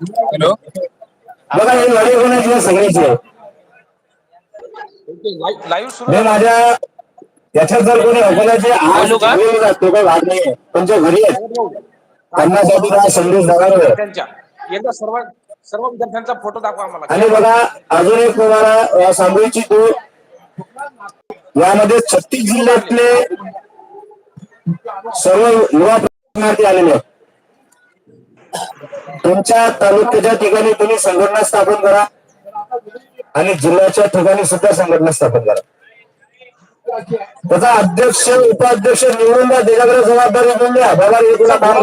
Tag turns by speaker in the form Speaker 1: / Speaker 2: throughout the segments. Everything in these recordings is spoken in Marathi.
Speaker 1: हॅलो?
Speaker 2: बघा ही.
Speaker 1: लाईव्ह सुरू
Speaker 2: मी
Speaker 1: आहे.
Speaker 2: माझ्या याच्यात जर कोणी अकोल्याचे आज? तो काही भाग नाहीये. पण जे घरी आहेत त्यांना साठी हा संदेश
Speaker 1: विद्यार्थ्यांच्या एकदा सर्व सर्व विद्यार्थ्यांचा फोटो दाखवा आम्हाला.
Speaker 2: आणि बघा अजून एक तुम्हाला सांगू इच्छितो यामध्ये छत्तीस जिल्ह्यातले सर्व युवा प्रशिक्षणार्थी आलेले आहेत. तुमच्या तालुक्याच्या ठिकाणी तुम्ही संघटना स्थापन करा. आणि जिल्ह्याच्या ठिकाणी सुद्धा संघटना स्थापन करा. त्याचा अध्यक्ष उपाध्यक्ष निवडून द्या. त्याच्याकडे जबाबदारी घेऊन द्या. बाबा हे तुला काम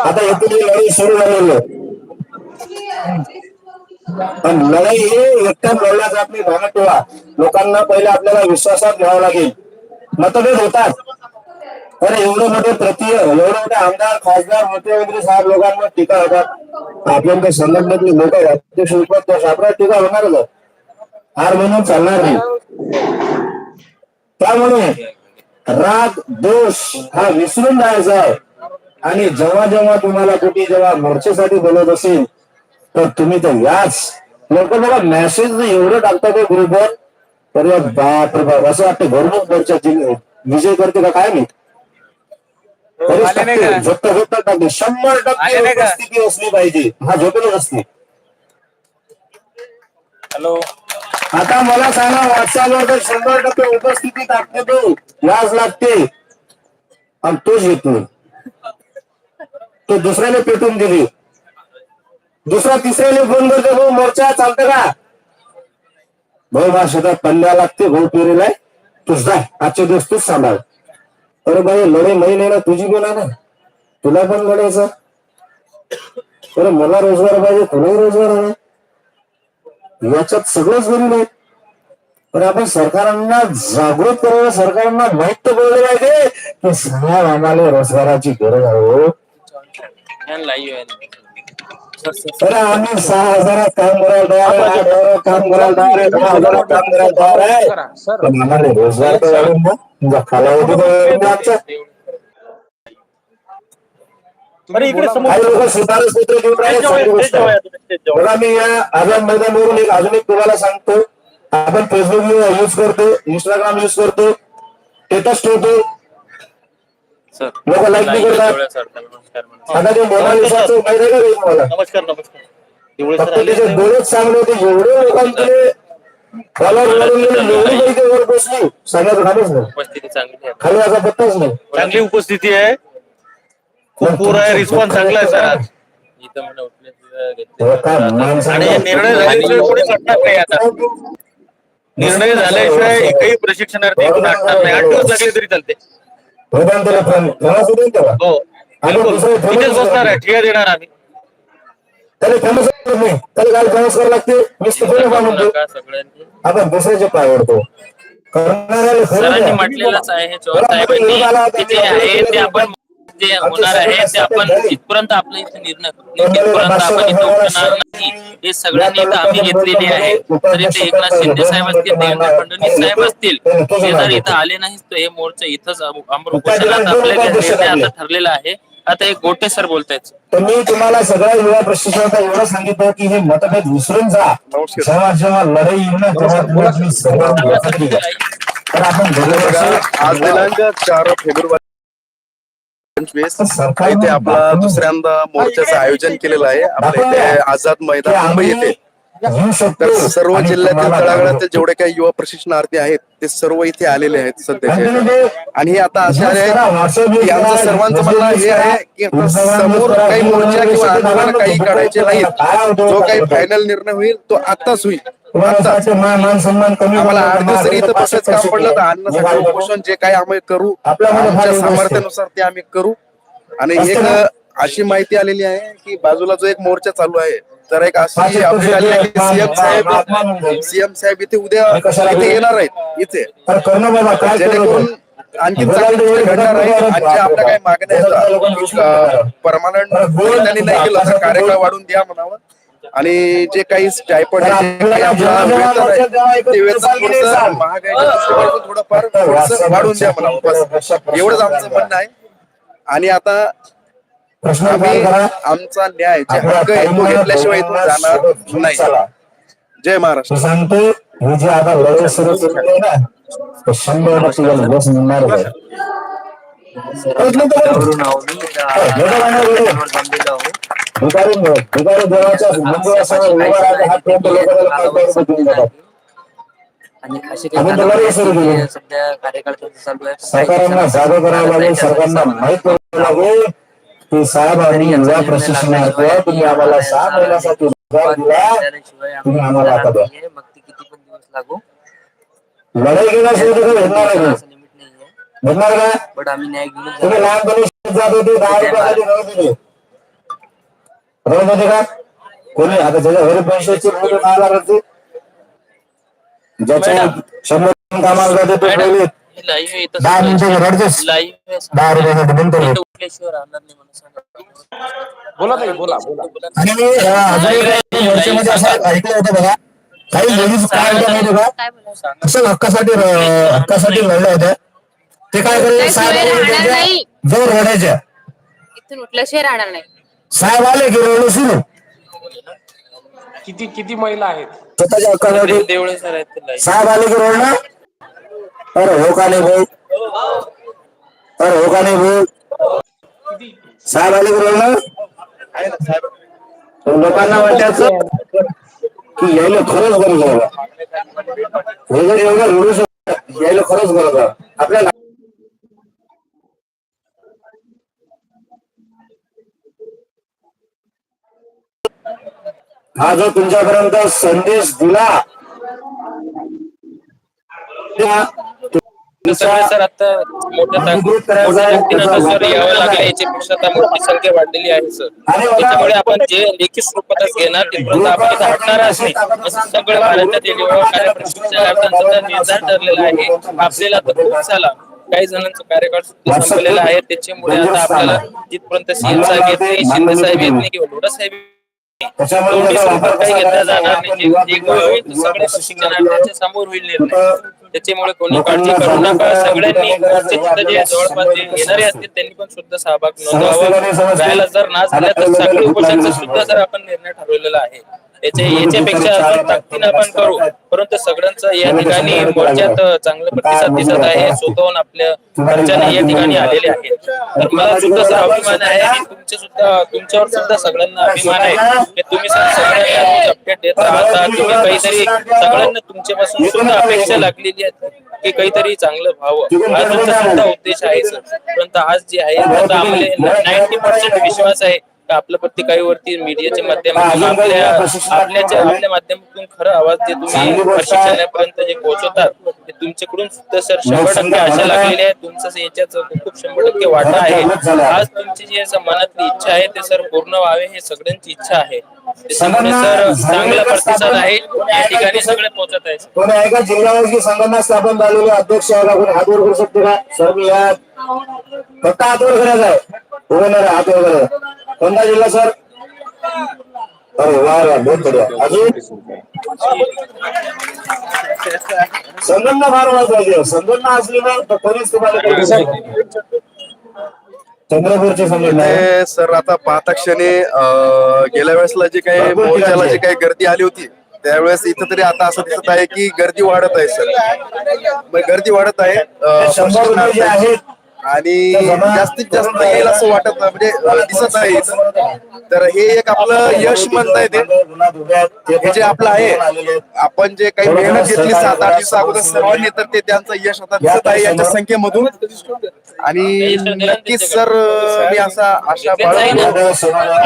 Speaker 2: आता येथील ही लढाई सुरू झालेली आहे. पण लढाई ही एकट्या लढल्या जात नाही भावना ठेवा लोकांना पहिले आपल्याला विश्वासात घ्यावं लागेल. मतभेद होतात. तर एवढे मोठे प्रति एवढे मोठे आमदार खासदार मुख्यमंत्री साहेब लोकांवर टीका होतात. आपल्या संलग्नातले लोक अध्यक्ष उपाध्यक्ष आपल्याला टीका होणारच हार म्हणून चालणार नाही. त्यामुळे राग दोष हा विसरून जायचा आहे. आणि जेव्हा जेव्हा तुम्हाला कुठे जेव्हा मोर्चेसाठी बोलत असेल तर तुम्ही तर याच. लोक मला मेसेज एवढं टाकतात ते ग्रुपवर तर बाप रे बाप असं वाटतं घरमुख मोर्चा विजय करते का काय नाही तरीच
Speaker 1: आले नाही
Speaker 2: टाकते.
Speaker 1: का?
Speaker 2: झोपता झोपता टाकते शंभर टक्के? उपस्थिती असली पाहिजे. हा झोपेलच असते
Speaker 1: हॅलो.
Speaker 2: आता मला सांगा व्हॉट्सअपवर तर शंभर टक्के उपस्थिती टाकते तो लाज लागते. आणि तोच येत नाही तो दुसऱ्याने पेटून दिली. दुसरा तिसऱ्याने फोन करतो भाऊ मोर्चा चालतं का? भाऊ माझ्या शेतात पल्ल्या लागते भाऊ पेरेलाय. तूच जाय आजचे दिवस तूच सांभाळ. अरे बाई लढे महिने ना तुझी पण ना. तुला पण लढायचं. अरे मला रोजगार पाहिजे तुलाही रोजगार आहे. याच्यात सगळंच गरीब आहे. पण आपण सरकारांना जागृत करायला सरकारांना माहीत तर पडलं पाहिजे की सगळ्या आम्हाला रोजगाराची गरज आहे. हो. अरे आम्ही सहा हजारात काम करायला तयार आहे आठ हजारात काम करायला तयार आहे दहा हजारात काम करायला तयार आहे
Speaker 1: सर.
Speaker 2: पण आम्हाला रोजगार तर वाढवून द्या तुमचा कालावधी तर वाढवून द्या आमचा.
Speaker 1: तुम्ही
Speaker 3: इकडे समोर-
Speaker 2: काही लोक सुधारच सूत्र देऊन राहिले चांगली गोष्ट. आहे. बघा मी या आझाद मैदानावरून एक अजून एक तुम्हाला सांगतो. आपण फेसबुक युज करतो इंस्टाग्राम युज करतो. स्टेटस ठेवतो. लोक लाईक बी करतात. आता ते मोनालिसाचं माहिती आहे का रे तुम्हाला.
Speaker 3: नमस्कार नमस्कार. एवढे सर
Speaker 2: फक्त
Speaker 3: आले
Speaker 2: त्याचे डोळेच चांगले होते एवढे लोकांचे फॉलोअर वाढून गेले एवढी काही ते वर बसली. सांगायचं खालीच नाही.
Speaker 1: उपस्थिती चांगली आहे.
Speaker 2: खाली असा पत्ताच नाही.
Speaker 3: चांगली उपस्थिती आहे. खूप पूर आहे. रिस्पॉन्स चांगला आहे सर आज.
Speaker 1: इथं मला उठले
Speaker 2: माणसाला-
Speaker 3: आणि हे निर्णय झाल्याशिवाय कोणी हटणार नाही आता. निर्णय झाल्याशिवाय एकही प्रशिक्षणार्थी इथून हटणार नाही. आठ दिवस लागले तरी चालते.
Speaker 2: प्रधान त्याला दे त्याला
Speaker 3: हो. बिलकुल. इथेच बसणार आहे. ठिया देणार आम्ही.
Speaker 2: त्याला फेमस नाही. त्याला काय फेमस करावं लागते? फेमस काय म्हणतो.
Speaker 1: का सगळ्यांनी?
Speaker 2: आपण दुसऱ्याचे पाय ओढतो. करणाऱ्याला खरं
Speaker 1: सरांनी
Speaker 2: द्या.
Speaker 1: म्हटलेलंच आहे चव्हाण साहेबांनी ते आपण जे होणार आहे ते आपण जिथपर्यंत आपलं इथे निर्णय होत नाही, तिथपर्यंत आपण इथे उठणार नाही. हे सगळ्यांनी इथं आम्ही घेतलेले आहे. तर इथे एकनाथ शिंदे साहेब असतील देवेंद्र फडणवीस साहेब असतील. ते जर इथं आले नाहीत तर हे मोर्चा इथंच अमर उपोषणात आपल्या घेतलेले आता ठरलेलं आहे. आता एक गोटे सर बोलतायत.
Speaker 2: तर मी तुम्हाला सगळ्या युवा प्रशिक्षणाचा एवढं सांगितलं की हे मतभेद विसरून जा. जेव्हा जेव्हा लढाई येईल ना तेव्हा तुम्ही सर्वांनी. तर आपण
Speaker 4: बघा, आज दिनांक चार फेब्रुवारी पंचवीस इथे आपला दुसऱ्यांदा मोर्चाचं आयोजन केलेलं आहे. आपल्या इथे आझाद मैदान मुंबई येथे. तर सर्व जिल्ह्यातील तळागाळातील जेवढे काही युवा प्रशिक्षणार्थी आहेत ते सर्व इथे आलेले आहेत सध्याचे. आणि हे आता असे आहे की आमचं सर्वांचं म्हणणं हे आहे की समोर काही मोर्चा किंवा आंदोलन काही काढायचे नाहीत. जो काही फायनल निर्णय होईल तो आत्ताच होईल.
Speaker 2: तुम्हाला
Speaker 4: आत्ताच
Speaker 2: वाटतं मान मान सन्मान कमी
Speaker 4: आम्हाला
Speaker 2: होणार,
Speaker 4: आठ दिवस जरी इथं
Speaker 2: पाच
Speaker 4: बसायचं काम
Speaker 2: वर्ष
Speaker 4: पडलं तर
Speaker 2: शिकलो.
Speaker 4: अन्नासाठी उपोषण जे काही आम्ही करू आमच्या. सामर्थ्यानुसार ते आम्ही करू आणि एक? अशी माहिती आलेली आहे की बाजूला जो एक मोर्चा चालू आहे तर एक अशी अपडेट आली आहे की सीएम साहेब. सीएम साहेब इथे उद्या इथे? येणार आहेत इथे जेणेकरून
Speaker 2: करू
Speaker 4: आणखी चांगली गोष्ट घडणार आहे आणखी आपल्या काही मागण्या आहेत परमानंट त्यांनी नाही केलं तर कार्यकाळ वाढून द्या म्हणावं आणि जे काही स्टायपंड आहे जे काही आपलं वेतन आहे ते वेतन थोडंसं महागाईच्या दृष्टीकोनातून थोडंफार थोडंसं वाढून द्या म्हणावं बस एवढंच आमचं म्हणणं आहे. आणि आता
Speaker 2: प्रश्न
Speaker 4: आम्ही आमचा न्याय जे हक्क आहे तो घेतल्याशिवाय इथून जाणार नाही. जय महाराष्ट्र.
Speaker 2: सांगतो हे जे आता लढाई सुरू आहे ना ते शंभर टक्के याला यश मिळणारच आहे भिकारी भिकारी देवाच्या मंदिरासमोर उभा राहते हात ठेवून तो लोकांना.
Speaker 5: आणि असे सध्या कार्यकर्त्यांचं चालू आहे.
Speaker 2: सरकारना जागा करावं लागेल सरकारना माहीत करावं लागेल की साहेब प्रशिक्षणार्थ आहे. तुम्ही आम्हाला सहा महिन्यासाठी तुम्ही आम्हाला आता द्या
Speaker 5: मग ते किती पण दिवस लागू.
Speaker 2: लढाई केल्याशिवाय तर भेटणार
Speaker 5: नाहीये.
Speaker 2: भेटणार का
Speaker 5: बट आम्ही न्याय घेऊन
Speaker 2: तुम्ही लहानपणी जात होते दहा रुपयासाठी होते का कोणी? आता ज्याच्या घरी पैशाची होते. ज्याच्या शंभर कामाला जाते तो पहिले.
Speaker 1: लाईव्ह
Speaker 2: दहा मिनिटं रडतेस.
Speaker 1: लाईव्ह
Speaker 2: दहा रुपयासाठी
Speaker 3: बोला ताई बोला बोला
Speaker 2: आणि मी अजून असं ऐकलं होतं बघा. काही लेडीज काय होत्या माहिती का? असं हक्कासाठी हक्कासाठी लढल्या होत्या. ते काय करायचे साहेब त्यांच्या. जोर रडायच्या.
Speaker 6: इथून उठल्याशिवाय राहणार नाही.
Speaker 2: साहेब आले की रडू सुरू.
Speaker 3: किती किती महिला आहेत?
Speaker 2: स्वतःच्या हक्कासाठी
Speaker 1: देवळे सर आहेत ते live.
Speaker 2: साहेब आले की रडणार अरे हो का नाही भाऊ? अरे हो का नाही भाऊ? साहेब आले की तर लोकांना वाटायचं की यायला खरंच गरज आहे. बा. हे जर एवढं रडू शकत यायला खरंच गरज आहे आपल्याला हा जो तुमच्यापर्यंत संदेश दिला
Speaker 1: सर आता मोठ्या ताक- मोठ्या व्यक्तींना सर यावं लागलं याच्यापेक्षा आता मोठी संख्या वाढलेली आहे सर. त्याच्यामुळे आपण जे लेखी घेणार तिथपर्यंत आपण असं सगळं निर्धार ठरलेला आहे आपल्याला तर खूप झाला. काही जणांचा कार्यकाळ सुद्धा संपलेला आहे त्याच्यामुळे आता आपल्याला जिथपर्यंत सीएम साहेब येत नाही शिंदे साहेब येत नाही किंवा लोढा साहेब घेतला जाणार नाही. जे सगळे समोर होईल निर्णय. त्याच्यामुळे कोणी काळजी करू नका. सगळ्यांनी जे जवळपास जे येणारे असतील त्यांनी पण सुद्धा सहभाग नोंदवावा. राहायला जर ना झाला तर साखळी उपोषणचा सुद्धा सर आपण निर्णय ठरवलेला आहे याचे याच्यापेक्षा अजून ताकदीनं आपण करू. परंतु सगळ्यांचा या ठिकाणी मोर्चात चांगला प्रतिसाद दिसत आहे. स्वतःहून आपल्या खर्चाने या ठिकाणी आलेले आहेत. तर मला सुद्धा सर अभिमान आहे आणि तुमचे सुद्धा तुमच्यावर सुद्धा सगळ्यांना अभिमान आहे की तुम्ही सर सगळ्यांना अपडेट देत राहता तुम्ही काहीतरी सगळ्यांना तुमच्यापासून सुद्धा अपेक्षा लागलेली आहे की काहीतरी चांगलं व्हावं. हा तुमचा सुद्धा उद्देश आहे सर. परंतु आज जे आहे आम्हाला नाईन्टी पर्सेंट विश्वास आहे का आपल्या प्रत्येकावरती मीडियाच्या माध्यमातून आपल्या आपल्याच्या आपल्या माध्यमातून खरं आवाज जे तुम्ही प्रशिक्षणापर्यंत जे पोहोचवतात ते तुमच्याकडून सुद्धा सर शंभर टक्के आशा लागलेली आहे. तुमचं याच्यात खूप शंभर टक्के वाटा आहे. आज तुमची जी मनातली इच्छा आहे ते सर पूर्ण व्हावे हे सगळ्यांची इच्छा आहे. त्याच्यामुळे सर चांगला प्रतिसाद आहे. या ठिकाणी सगळे पोहोचत आहे
Speaker 2: कोणी आहे का? संघटना स्थापन झालेली अध्यक्ष आहे. का कोणी हात वर करू शकते का? सर मी या फक्त हात वर करायचा आहे. नाही हात करायचा कोणता जिल्हा सर? अरे वा वा बहुत बढिया. अजून? संघटना फार महत्वाची संघटना असली ना तर कोणीच तुम्हाला करू शकत नाही. चंद्रपूरची संघटना आहे.
Speaker 4: ते सर आता पाहता क्षणी अं, गेल्या वेळेसला जे काही मोर्चाला जे काही गर्दी आली होती त्यावेळेस इथं तरी आता असं दिसत आहे की गर्दी वाढत आहे सर. गर्दी वाढत आहे अं,
Speaker 2: शंभर रुपये जे आहेत
Speaker 4: आणि जास्तीत जास्त येईल असं वाटत नाही, म्हणजे दिसत आहे तर हे एक आपलं यश म्हणता येते. हे जे आपलं आहे आपण जे काही मेहनत घेतली सात आठ दिवसा अगोदर सर्वांनी तर ते त्यांचं यश आता दिसत आहे यांच्या संख्येमधून. आणि नक्कीच सर मी असा आशा बाळगतो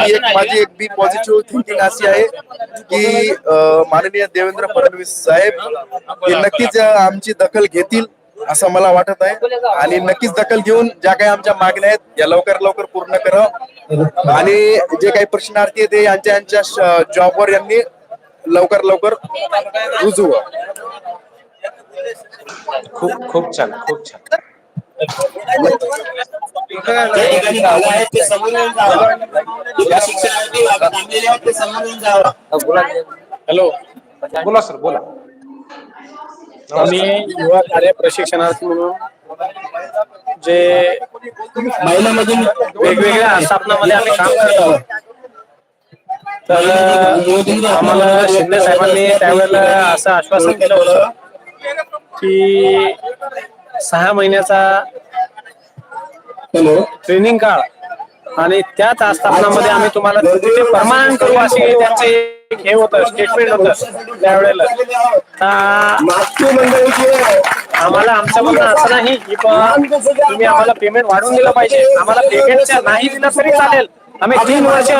Speaker 4: एक माझी एक बी पॉझिटिव्ह थिंकिंग अशी आहे की माननीय देवेंद्र फडणवीस साहेब हे नक्कीच आमची दखल घेतील. असं मला वाटत आहे. आणि नक्कीच दखल घेऊन ज्या काही आमच्या मागण्या आहेत या लवकर लवकर पूर्ण करा. आणि जे काही प्रश्नार्थी आहेत ते यांच्या यांच्या जॉबवर यांनी लवकर लवकर रुजू
Speaker 3: खूप खूप छान खूप छान. हॅलो बोला. सर बोला.
Speaker 7: आम्ही युवा कार्य प्रशिक्षणार्थी म्हणून जे
Speaker 2: महिलामधून
Speaker 7: वेगवेगळ्या आस्थापनामध्ये आम्ही काम करत आहोत. तर आम्हाला शिंदे साहेबांनी त्यावेळेला असं आश्वासन केलं होतं की सहा महिन्याचा ट्रेनिंग काळ आणि त्याच आस्थापनामध्ये आम्ही तुम्हाला परमानंट करू असे त्यांचे एक हे होतं स्टेटमेंट होतं त्यावेळेला. आम्हाला आमचं म्हणणं असं नाही की तुम्ही आम्हाला पेमेंट वाढवून दिलं पाहिजे. आम्हाला पेमेंट नाही दिलं तरी चालेल. आम्ही तीन वर्ष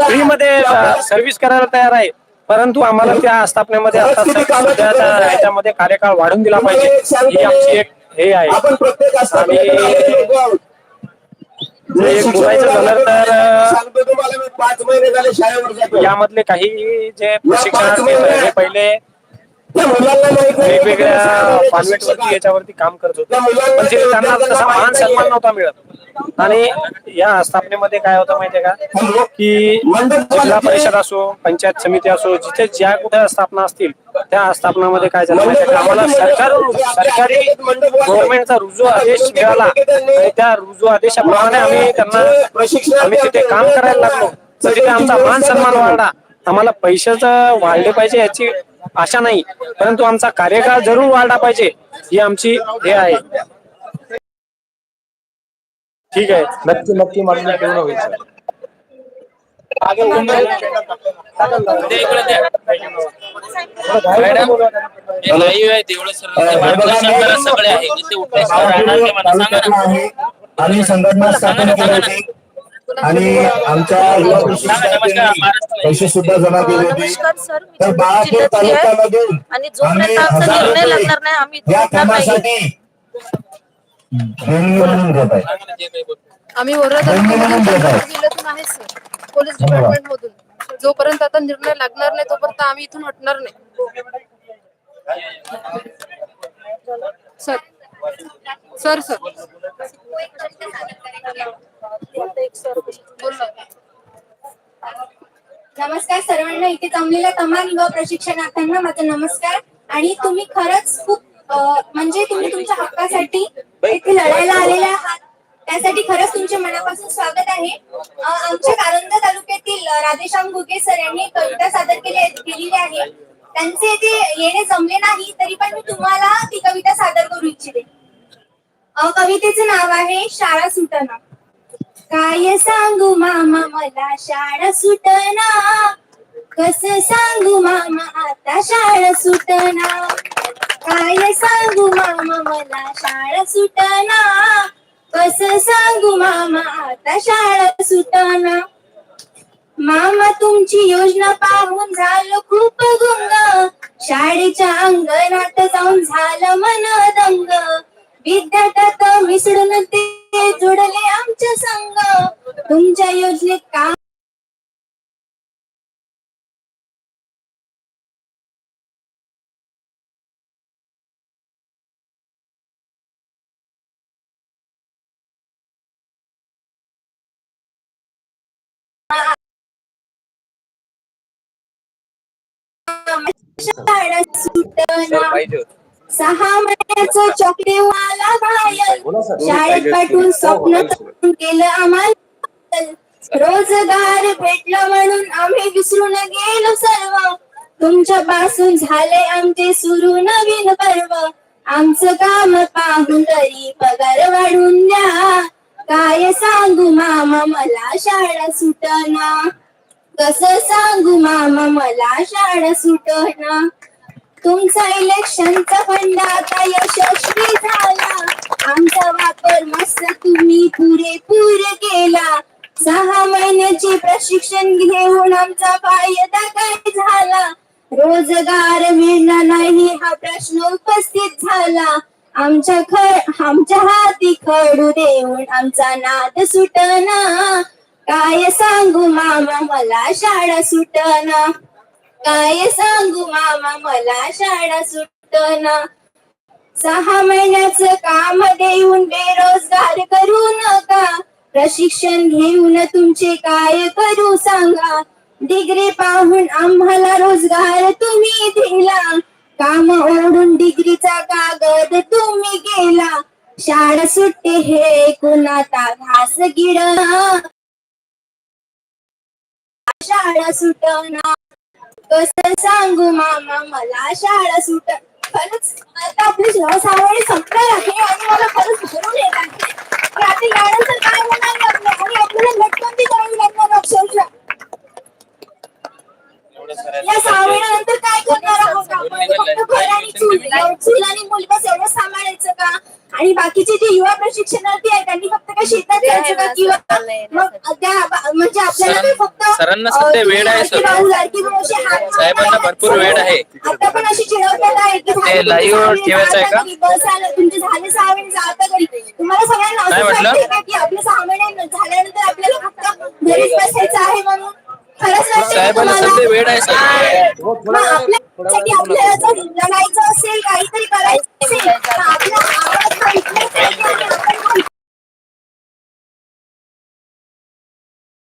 Speaker 7: फ्री मध्ये सर्व्हिस करायला तयार आहे. परंतु आम्हाला त्या आस्थापनेमध्ये ह्याच्यामध्ये कार्यकाळ वाढून दिला पाहिजे. ही आमची एक हे आहे
Speaker 2: आपण प्रत्येक
Speaker 7: आणि जे बोलायचं झालं तर
Speaker 2: सांगतो तुम्हाला मी पाच महिने झाले शाळेवर जातो
Speaker 7: यामधले काही जे प्रशिक्षणार्थी आहेत, हे पहिले
Speaker 2: त्या मुलांना माहीत नाही
Speaker 7: वेगवेगळ्या वरती याच्यावरती काम करत होते. तिथे त्यांना तसा मान सन्मान नव्हता मिळत. आणि या स्थापनेमध्ये काय होतं माहितीये का? की जिल्हा परिषद असो पंचायत समिती असो जिथे ज्या कुठे स्थापना असतील त्या स्थापनामध्ये काय झालं माहितीये का? आम्हाला सरकार सरकारी गव्हर्नमेंटचा रुजू आदेश मिळाला आणि त्या रुजू आदेशाप्रमाणे आम्ही त्यांना आम्ही तिथे काम करायला लागलो. तर तिथे आमचा मान सन्मान वाढला. आम्हाला पैशाचं वाढले पाहिजे याची आशा नाही परंतु आमचा कार्यकाळ जरूर वाढला पाहिजे ही आमची हे आहे. ठीक आहे.
Speaker 8: नक्की नक्की मागणी पूर्ण होईल सर.
Speaker 1: मॅडम हे लाईव्ह आहे सर्व सगळे. आहे इथे
Speaker 2: आहे. संघटना स्थापन केली होती. आणि आमच्या युवा प्रशिक्षणार्थींनी पैसे सुद्धा जमा केले होते.
Speaker 9: नमस्कार सर. मी
Speaker 2: तर बाळापूर
Speaker 9: जिल्ह्यातली आहे.
Speaker 2: तालुक्यामधून
Speaker 9: आणि
Speaker 2: आम्ही
Speaker 9: जोपर्यंत आमचा
Speaker 2: हजार
Speaker 9: निर्णय
Speaker 2: रुपये
Speaker 9: लागणार नाही आम्ही इथून
Speaker 2: या
Speaker 9: उठणार नाही
Speaker 2: कामासाठी देणगी म्हणून घेत आहे.
Speaker 6: आम्ही. जिल्ह्यातून आहे सर पोलीस डिपार्टमेंट मधून जोपर्यंत आता निर्णय लागणार नाही तोपर्यंत आम्ही इथून हटणार नाही. सर. Sir sir.
Speaker 9: नमस्कार सर्वांना. इथे जमलेल्या तमाम युवा प्रशिक्षणार्थ्यांना माझा नमस्कार. आणि तुम्ही खरंच खूप म्हणजे तुम्ही तुमच्या हक्कासाठी इथे लढायला आलेले आहात. त्यासाठी खरंच तुमचे मनापासून स्वागत आहे. आमच्या कारंजा तालुक्यातील राधेश्याम घुगे सर यांनी कविता सादर केली केलेली आहे. त्यांचे ते येणे जमले नाही तरी पण मी तुम्हाला ती कविता सादर करू इच्छिते. कवितेचं नाव आहे शाळा सुटना काय सांगू मामा मला शाळा सुटना कस सांगू मामा आता शाळा सुटना काय सांगू मामा मला शाळा सुटना कस सांगू मामा आता शाळा सुटना मामा तुमची योजना पाहून झालं खूप गुंग. शाळेच्या अंगणात जाऊन झालं मन दंग विद्यार्थ्यात मिसळून ते जुडले आमच्या संग. तुमच्या योजनेत का सहा महिन्याचं चॉकलेवाला घायल शाळेत पाठवून स्वप्न केलं आम्हाला. रोजगार भेटला म्हणून आम्ही विसरून गेलो सर्व. तुमच्या पासून झाले आमचे सुरू नवीन पर्व. आमचं काम पाहून तरी पगार वाढून द्या. काय सांगू मामा मला शाळा सुटना. कसं सांगू मामा मला शाळा सुटना. तुमचा इलेक्शनचा फंड आता यशस्वी झाला. आमचा वापर मस्त तुम्ही पुरेपूर केला. सहा महिन्याचे प्रशिक्षण घेऊन आमचा फायदा काय झाला? रोजगार मिळणार नाही हा प्रश्न उपस्थित झाला. आमच्या खर आमच्या हाती खडू देऊन आमचा नाद सुटना. काय सांगू मामा मला शाळा सुटना. काय सांगू मामा मला शाळा सुटना. सहा महिन्याचं काम देऊन बेरोजगार करू नका. प्रशिक्षण घेऊन तुमचे काय करू सांगा. डिग्री पाहून आम्हाला रोजगार तुम्ही दिला. काम ओढून डिग्रीचा कागद तुम्ही गेला शाळा सुटते हे कुणाचा घास गिड शाळा सुटना कसं सांगू मामा मला शाळा सुट खरंच आता आपली सावळी संपणार आहे आणि मला खरंच भरून येत आहे. आता यानंतर काय होणार आहे आणि आपल्याला नटबंदी करावी लागणार अक्षरशः. या सावळीनंतर काय करणार आहोत आपण? फक्त घर आणि चूल चूल आणि एवढं सांभाळायचं का? आणि बाकीचे जे युवा प्रशिक्षणार्थी आहेत त्यांनी फक्त काय शेतात जायचं का? किंवा मग त्या म्हणजे आपल्याला काय फक्त
Speaker 1: सरांना सध्या वेळ आहे, सर. साहेबांना भरपूर वेळ आहे.
Speaker 9: आता पण अशी चिडवतात आहे की सहा
Speaker 1: ठेवायचं आहे का?
Speaker 9: बस आलं तुमचे झाले सहा महिने जाता घरी. तुम्हाला सगळ्यांना असं का की आपले सहा महिने झाल्यानंतर आपल्याला फक्त घरीच बसायचं आहे म्हणून?
Speaker 1: साहेबांना सध्या
Speaker 9: आपल्याला असेल काहीतरी करायचं असेल आपला आवाज